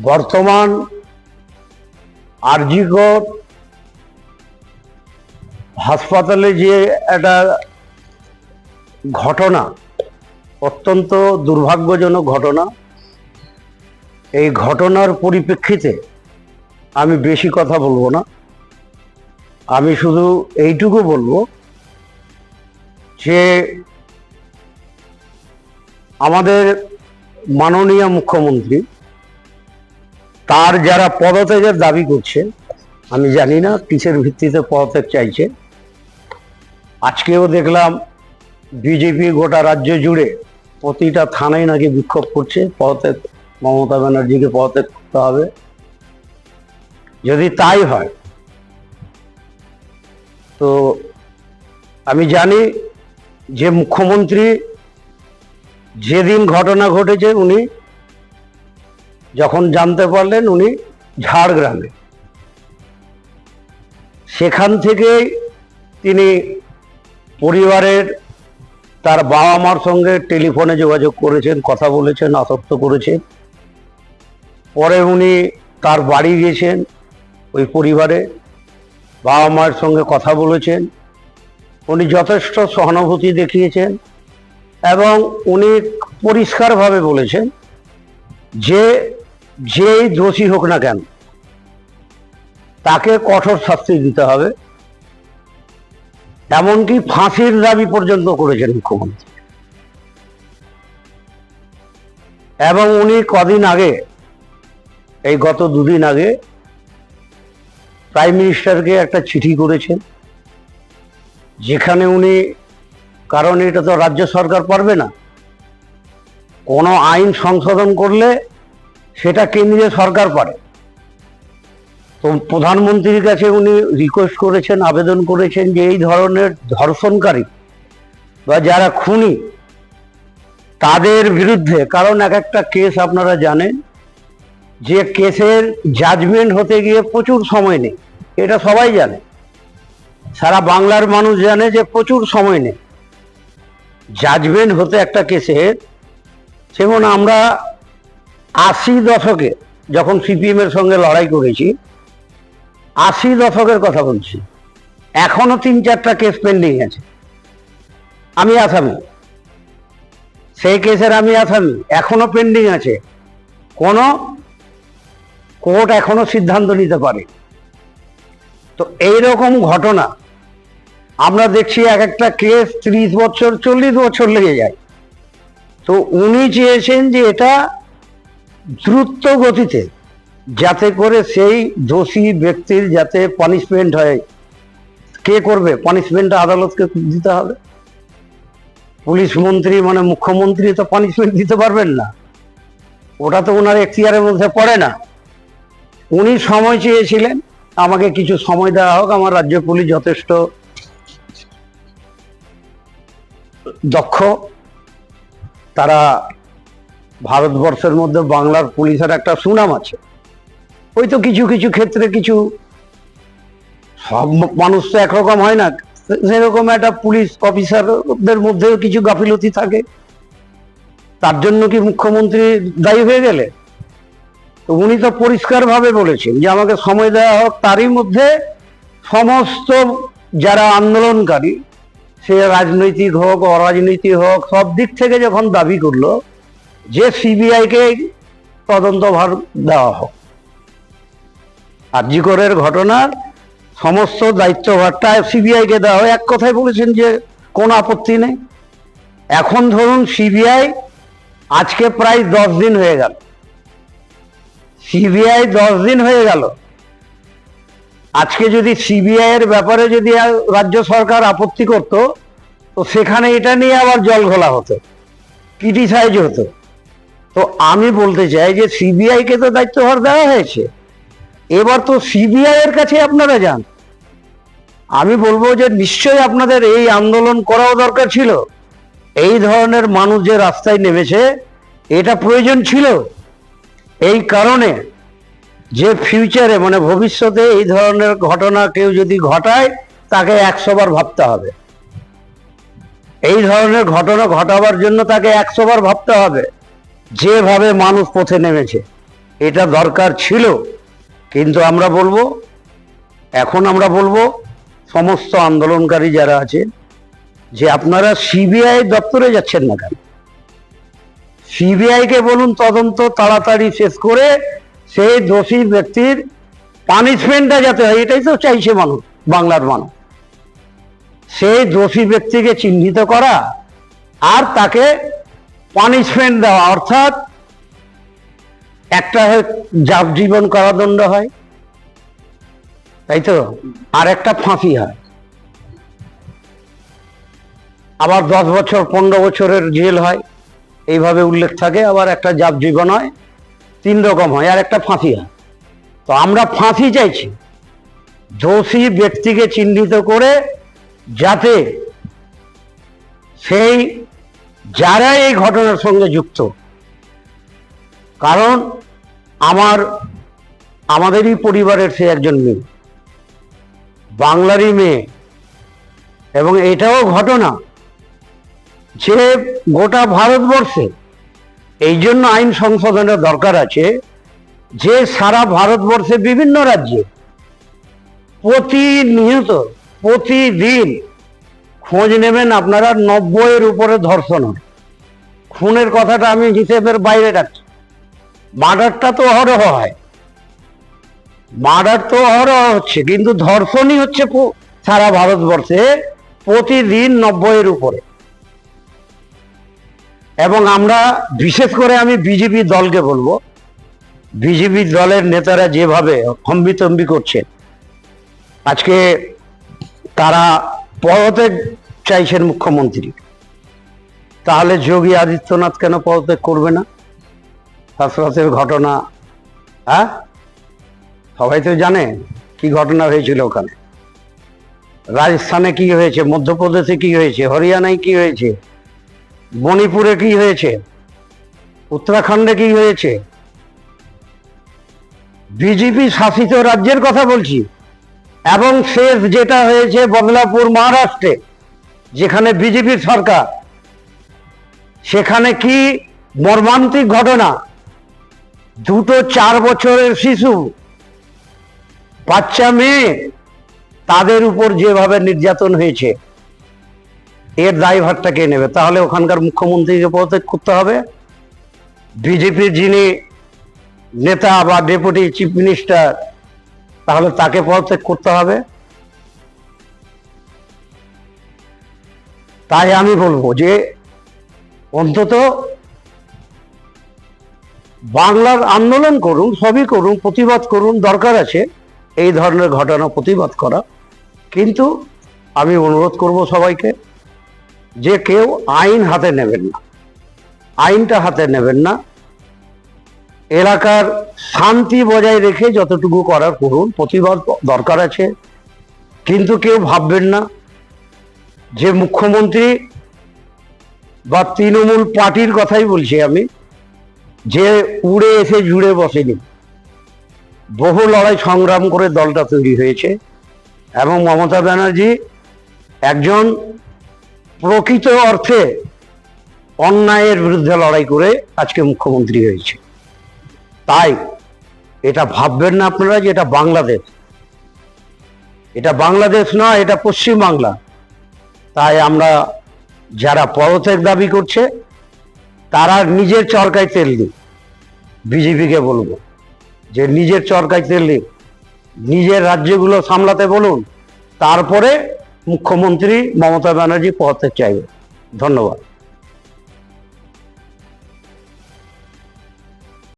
বর্তমান আরজিকর হাসপাতালে যে একটা ঘটনা, অত্যন্ত দুর্ভাগ্যজনক ঘটনা। এই ঘটনার পরিপ্রেক্ষিতে আমি বেশি কথা বলব না। আমি শুধু এইটুকু বলব যে আমাদের মাননীয় মুখ্যমন্ত্রী তার যারা পদত্যাগের দাবি করছে, আমি জানি না, কিসের ভিত্তিতে পদত্যাগ চাইছে। আজকেও দেখলাম বিজেপি গোটা রাজ্য জুড়ে প্রতিটা থানায় নাকি বিক্ষোভ করছে, পদত্যাগ, মমতা ব্যানার্জিকে পদত্যাগ করতে হবে। যদি তাই হয়, তো আমি জানি যে মুখ্যমন্ত্রী যেদিন ঘটনা ঘটেছে, উনি যখন জানতে পারলেন উনি ঝাড়গ্রামে। সেখান থেকে তিনি পরিবারের তার বাবা মার সঙ্গে টেলিফোনে যোগাযোগ করেছেন, কথা বলেছেন, আসক্ত করেছেন। পরে উনি তার বাড়ি গেছেন ওই পরিবারে বাবা মায়ের সঙ্গে কথা বলেছেন। উনি যথেষ্ট সহানুভূতি দেখিয়েছেন এবং উনি পরিষ্কারভাবে বলেছেন যে যেই দোষী হোক না কেন, তাকে কঠোর শাস্তি দিতে হবে। এমনকি ফাঁসির দাবি পর্যন্ত করেছেন মুখ্যমন্ত্রী। এবং উনি কদিন আগে, এই গত দুদিন আগে, প্রাইম মিনিস্টারকে একটা চিঠি করেছেন, যেখানে উনি, কারণ এটা তো রাজ্য সরকার পারবে না, কোনো আইন সংশোধন করলে সেটা কেন্দ্রীয় সরকার পারে তো প্রধানমন্ত্রীর কাছে উনি রিকোয়েস্ট করেছেন, আবেদন করেছেন যে এই ধরনের ধর্ষণকারী বা যারা খুনি, তাদের বিরুদ্ধে, কারণ এক একটা কেস আপনারা জানেন, যে কেসের জাজমেন্ট হতে গিয়ে প্রচুর সময় নেই। এটা সবাই জানে। সারা বাংলার মানুষ জানে যে প্রচুর সময় নেই। জাজমেন্ট হতে একটা কেসের যেমন আমরা আশি দশকে যখন সিপিএম এর সঙ্গে লড়াই করেছি, আশি দশকের কথা বলছি। এখনও তিন চারটা কেস পেন্ডিং আছে। আমি আসামি। সেই কেসের আমি আসামি। এখনও পেন্ডিং আছে। কোনো কোর্ট এখনও সিদ্ধান্ত নিতে পারে। তো এই রকম ঘটনা আমরা দেখছি এক একটা কেস ত্রিশ বছর, চল্লিশ বছর লেগে যায়। তো উনি চেয়েছেন যে এটা দ্রুত গতিতে যাতে করে সেই দোষী ব্যক্তির যাতে পানিশমেন্ট হয়। কে করবে? পানিশমেন্টটা আদালতকে দিতে হবে। পুলিশ মন্ত্রী মানে মুখ্যমন্ত্রী তো পানিশমেন্ট দিতে পারবেন না। ওটা তো ওনার এখতিয়ারের মধ্যে পড়ে না। উনি সময় চেয়েছিলেন। আমাকে কিছু সময় দেওয়া হোক। আমার রাজ্য পুলিশ যথেষ্ট দক্ষ। তারা ভারতবর্ষের মধ্যে বাংলার পুলিশের একটা সুনাম আছে। ওই তো কিছু কিছু ক্ষেত্রে কিছু সব মানুষ তো একরকম হয় না। সেরকম একটা পুলিশ অফিসারদের মধ্যেও কিছু গাফিলতি থাকে। তার জন্য কি মুখ্যমন্ত্রী দায়ী হয়ে গেলে? তো উনি তো পরিষ্কারভাবে বলেছেন যে আমাকে সময় দেওয়া হোক, তারই মধ্যে সমস্ত যারা আন্দোলনকারী, সে রাজনৈতিক হোক, অরাজনৈতিক হোক, সব দিক থেকে যখন দাবি করল যে সিবিআইকে তদন্তভার দেওয়া হোক। আরজিকরের ঘটনার সমস্ত দায়িত্বভারটা সিবিআইকে দেওয়া হয় এক কথায় বলেছেন যে কোনো আপত্তি নেই। এখন ধরুন সিবিআই আজকে প্রায় দশ দিন হয়ে গেল। সিবিআই দশ দিন হয়ে গেল। আজকে যদি সিবিআই এর ব্যাপারে যদি রাজ্য সরকার আপত্তি করত, তো সেখানে এটা নিয়ে আবার জল ঘোলা হতো। ক্রিটিসাইজ হতো। তো আমি বলতে চাই যে সিবিআই কে তো দায়িত্বভার দেওয়া হয়েছে। এবার তো সিবিআই এর কাছে আপনারা যান। আমি বলব যে নিশ্চয়ই আপনাদের এই আন্দোলন করাও দরকার ছিল। এই ধরনের মানুষ যে রাস্তায় নেমেছে, এটা প্রয়োজন ছিল। এই কারণে যে ফিউচারে মানে ভবিষ্যতে এই ধরনের ঘটনা কেউ যদি ঘটায়, তাকে একশো বার ভাবতে হবে। এই ধরনের ঘটনা ঘটাবার জন্য তাকে একশো বার ভাবতে হবে। যেভাবে মানুষ পথে নেমেছে, এটা দরকার ছিল। কিন্তু আমরা বলব, এখন আমরা বলব, সমস্ত আন্দোলনকারী যারা আছে, যে আপনারা সিবিআই দপ্তরে যাচ্ছেন না কেন? সিবিআইকে বলুন তদন্ত তাড়াতাড়ি শেষ করে সেই দোষী ব্যক্তির পানিশমেন্টটা যাতে হয়, এটাই তো চাইছে মানুষ, বাংলার মানুষ। সেই দোষী ব্যক্তিকে চিহ্নিত করা আর তাকে পানিশমেন্ট দেওয়া, অর্থাৎ একটা যাবজীবন কারাদণ্ড হয়, তাই তো? আর একটা ফাঁসি হয়। আবার দশ বছর, পনেরো বছরের জেল হয়। এইভাবে উল্লেখ থাকে, আবার একটা যাবজীবন হয়, তিন রকম হয়, আর একটা ফাঁসি হয়। তো আমরা ফাঁসি চাইছি। দোষী ব্যক্তিকে চিহ্নিত করে যাতে সেই যারা এই ঘটনার সঙ্গে যুক্ত, কারণ আমার, আমাদেরই পরিবারের সে একজন মেয়ে, বাংলারই মেয়ে, এবং এটাও ঘটনা যে গোটা ভারতবর্ষে এই জন্য আইন সংশোধনের দরকার আছে যে সারা ভারতবর্ষে বিভিন্ন রাজ্যে প্রতিনিয়ত, প্রতিদিন খোঁজ নেবেন আপনারা নব্বইয়ের উপরে ধর্ষণ খুনের কথাটা আমি হিসেবের বাইরে রাখছি। মার্ডারটা তো অহরহ হয়। মার্ডার তো অহরহ হচ্ছে, কিন্তু ধর্ষণই হচ্ছে সারা ভারতবর্ষে প্রতিদিন নব্বইয়ের উপরে। এবং আমরা, বিশেষ করে আমি বিজেপি দলকে বলব, বিজেপি দলের নেতারা যেভাবে হম্বিতম্বি করছে, আজকে তারা পদত্যাগ চাইছেন মুখ্যমন্ত্রী। তাহলে যোগী আদিত্যনাথ কেন পদত্যাগ করবে না? হাসপাতের ঘটনা হ্যাঁ? সবাই তো জানে কি ঘটনা হয়েছিল ওখানে। রাজস্থানে কি হয়েছে? মধ্যপ্রদেশে কি হয়েছে? হরিয়ানায় কি হয়েছে? মণিপুরে কি হয়েছে? উত্তরাখণ্ডে কি হয়েছে? বিজেপি শাসিত রাজ্যের কথা বলছি। এবং শেষ যেটা হয়েছে বদলাপুর, মহারাষ্ট্রে। যেখানে বিজেপির সরকার, সেখানে কি মর্মান্তিক ঘটনা? দুটো চার বছরের শিশু, বাচ্চা মেয়ে, তাদের উপর যেভাবে নির্যাতন হয়েছে, এর দায়ভারটা কে নেবে? তাহলে ওখানকার মুখ্যমন্ত্রীকে পদত্যাগ করতে হবে। বিজেপির যিনি নেতা বা ডেপুটি চিফ মিনিস্টার, তাহলে তাকে পদত্যাগ করতে হবে। তাই আমি বলব যে অন্তত বাংলার আন্দোলন করুন, সবই করুন, প্রতিবাদ করুন, দরকার আছে এই ধরনের ঘটনা প্রতিবাদ করা। কিন্তু আমি অনুরোধ করব সবাইকে যে কেউ আইন হাতে নেবেন না, আইনটা হাতে নেবেন না। এলাকার শান্তি বজায় রেখে যতটুকু করার করুন, প্রতিবাদ দরকার আছে। কিন্তু কেউ ভাববেন না যে মুখ্যমন্ত্রী বা তৃণমূল পার্টির কথাই বলছি আমি, যে উড়ে এসে জুড়ে বসেনি। বহু লড়াই সংগ্রাম করে দলটা তৈরি হয়েছে এবং মমতা ব্যানার্জি একজন প্রকৃত অর্থে অন্যায়ের বিরুদ্ধে লড়াই করে আজকে মুখ্যমন্ত্রী হয়েছে। তাই এটা ভাববেন না আপনারা যে এটা বাংলাদেশ। এটা বাংলাদেশ নয়, এটা পশ্চিম বাংলা তাই আমরা যারা পদত্যাগ দাবি করছে, তারা নিজের চরকায় তেল দিক বিজেপিকে বলব যে নিজের চরকায় তেল দিক নিজের রাজ্যগুলো সামলাতে বলুন, তারপরে মুখ্যমন্ত্রী মমতা ব্যানার্জি পদত্যাগ চাইবে। ধন্যবাদ।